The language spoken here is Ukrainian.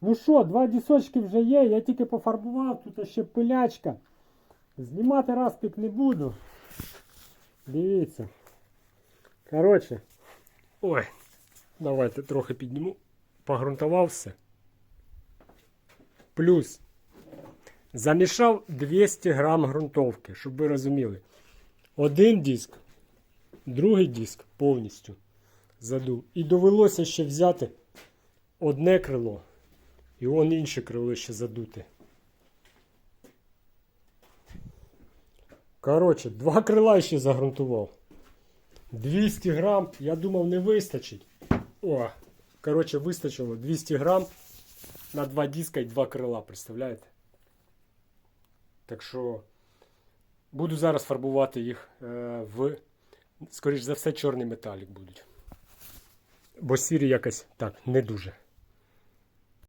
Ну що, два дісочки вже є, я тільки пофарбував, тут ще пилячка. Знімати розпік не буду. Дивіться. Коротше. Ой, давайте трохи підніму. Погрунтував все. Плюс замішав 200 грам ґрунтовки, щоб ви розуміли. Один диск, другий диск повністю задув. І довелося ще взяти одне крило. І он інше крило ще задути. Коротше, два крила ще загрунтував. 200 грам, я думав, не вистачить. О, коротше, вистачило 200 грам на два диска і два крила, представляєте? Так що буду зараз фарбувати їх е, в, скоріш за все, чорний металік будуть. Бо сірі якось так не дуже.